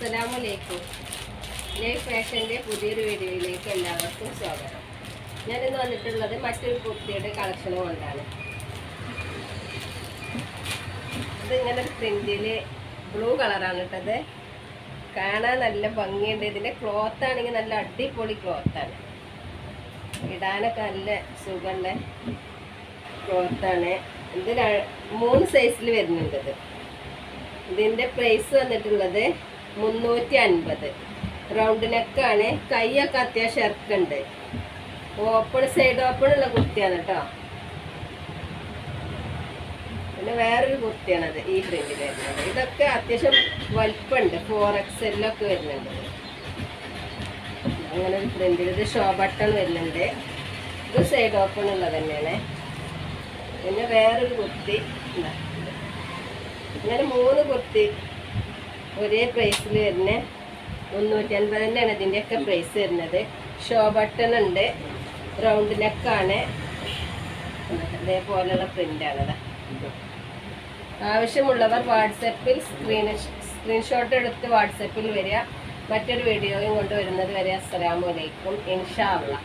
അസ്സലാമലൈക്കും ലൈഫ് ഫാഷന്റെ പുതിയൊരു വീഡിയോയിലേക്ക് എല്ലാവർക്കും സ്വാഗതം. ഞാനിന്ന് വന്നിട്ടുള്ളത് മറ്റൊരു കുർത്തിയുടെ കളക്ഷൻ കൊണ്ടാണ്. ഇത് ഇങ്ങനെ ഒരു പ്രിന്റിൽ ബ്ലൂ കളറാണ് ഇട്ടത്. കാണാൻ നല്ല ഭംഗിയുണ്ട്. ഇതിന്റെ ക്ലോത്ത് ആണെങ്കിൽ നല്ല അടിപൊളി ക്ലോത്താണ് ഇടാനൊക്കെ നല്ല സുഖമുള്ള ക്ലോത്താണ് ഇത് മൂന്ന് സൈസിൽ വരുന്നുണ്ട് ഇതിന്റെ പ്രൈസ് വന്നിട്ടുള്ളത് മുന്നൂറ്റി അൻപത് റൗണ്ട് നെക്കാണ് കൈയൊക്കെ അത്യാവശ്യം ഇറക്കുണ്ട്. ഓപ്പൺ സൈഡ് ഓപ്പൺ ഉള്ള കുർത്തിയാണ് കേട്ടോ പിന്നെ വേറൊരു കുർത്തിയാണത് ഈ പ്രിന്റ് വരുന്നത്. ഇതൊക്കെ അത്യാവശ്യം വലിപ്പമുണ്ട്. ഫോർ എക്സെല്ലൊക്കെ വരുന്നുണ്ട്. അങ്ങനെ ഒരു പ്രിന്റിൽ ഇത് ഷോ ബട്ടൺ വരുന്നുണ്ട്. ഇത് സൈഡ് ഓപ്പൺ ഉള്ളത് തന്നെയാണ്. പിന്നെ വേറൊരു കുർത്തി. അങ്ങനെ മൂന്ന് കുർത്തി ഒരേ പ്രൈസിൽ വരുന്ന മുന്നൂറ്റി അൻപതിന്റെയാണ് ഇതിന്റെയൊക്കെ പ്രൈസ് വരുന്നത്. ഷോ ബട്ടൺ ഉണ്ട്. റൗണ്ട് നെക്കാണ് ഇതേപോലെയുള്ള പ്രിന്റാണത് ആവശ്യമുള്ളവർ വാട്സപ്പിൽ സ്ക്രീൻ സ്ക്രീൻഷോട്ട് എടുത്ത് വാട്സപ്പിൽ വരിക. മറ്റൊരു വീഡിയോയും കൊണ്ടുവരുന്നത് വരെ. അസ്സലാമു അലൈക്കും. ഇൻഷാ അള്ളാ.